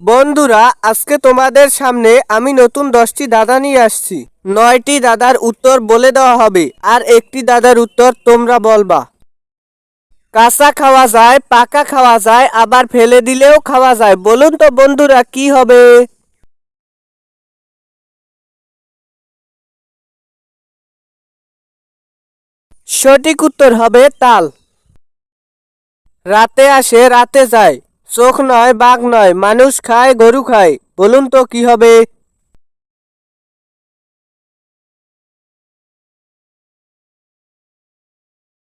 বন্ধুরা, আজকে তোমাদের সামনে আমি নতুন দশটি দাদা নিয়ে আসছি। নয়টি দাদার উত্তর বলে দেওয়া হবে, আর একটি দাদার উত্তর তোমরা বলবা। কাঁচা খাওয়া যায়, পাকা খাওয়া যায়, আবার ফেলে দিলেও খাওয়া যায়। বলুন তো বন্ধুরা, কি হবে? সঠিক উত্তর হবে তাল। রাতে আসে, রাতে যায়। চোখ নয় বাঘ নয়, মানুষ খায়, গরু খায়। বলুন তো কি হবে?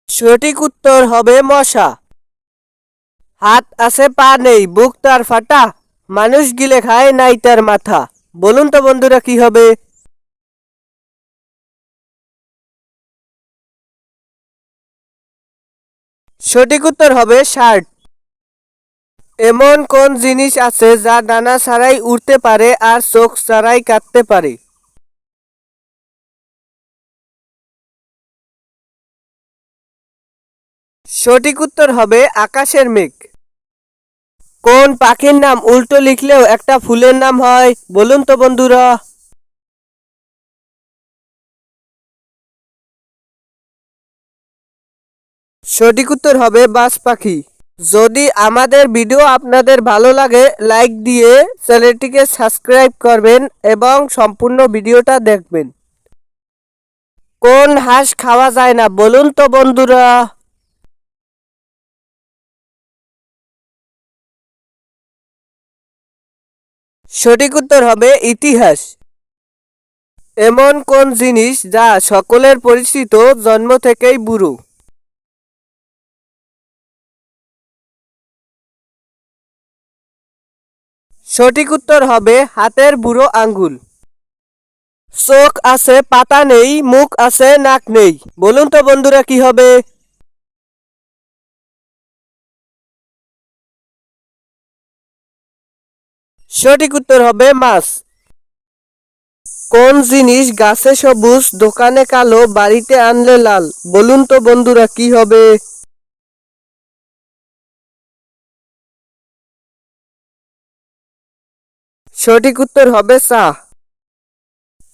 সঠিক উত্তর হবে মশা। হাত আছে, পা নেই, বুক তার ফাটা। মানুষ গিলে খায়, নাই তার মাথা। বলুন তো বন্ধুরা কি হবে? সঠিক উত্তর হবে শার্ট এমন কোন জিনিস আছে যা ডানা ছাড়াই উড়তে পারে আর চোখ ছাড়াই কাটতে পারে? সঠিক উত্তর হবে আকাশের মেঘ। কোন পাখির নাম উল্টো লিখলেও একটা ফুলের নাম হয়, বলুন তো বন্ধুরা। সঠিক উত্তর হবে বাস পাখি। যদি আমাদের ভিডিও আপনাদের ভালো লাগে লাইক দিয়ে চ্যানেলটিকে সাবস্ক্রাইব করবেন এবং সম্পূর্ণ ভিডিওটা দেখবেন। কোন হাঁস খাওয়া যায় না, বলুন তো বন্ধুরা। সঠিক উত্তর হবে ইতিহাস। এমন কোন জিনিস যা সকলের পরিচিত জন্ম থেকেই বুড়ো? সঠিক উত্তর হবে হাতের বুড়ো আঙ্গুল। চোখ আছে, পাতা নেই, মুখ আছে, নাক নেই। বলুন তো বন্ধুরা কি হবে? সঠিক উত্তর হবে মাছ। কোন জিনিস গাছে সবুজ, দোকানে কালো, বাড়িতে আনলে লাল? বলুন তো বন্ধুরা কি হবে? সঠিক উত্তর হবে চা।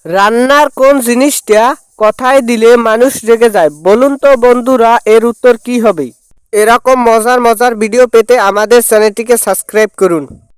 রান্নার কোন জিনিসটা কথায় দিলে মানুষ রেগে যায়? বলুন তো বন্ধুরা, এর উত্তর কি হবে? এরকম মজার মজার ভিডিও পেতে আমাদের চ্যানেলটিকে সাবস্ক্রাইব করুন।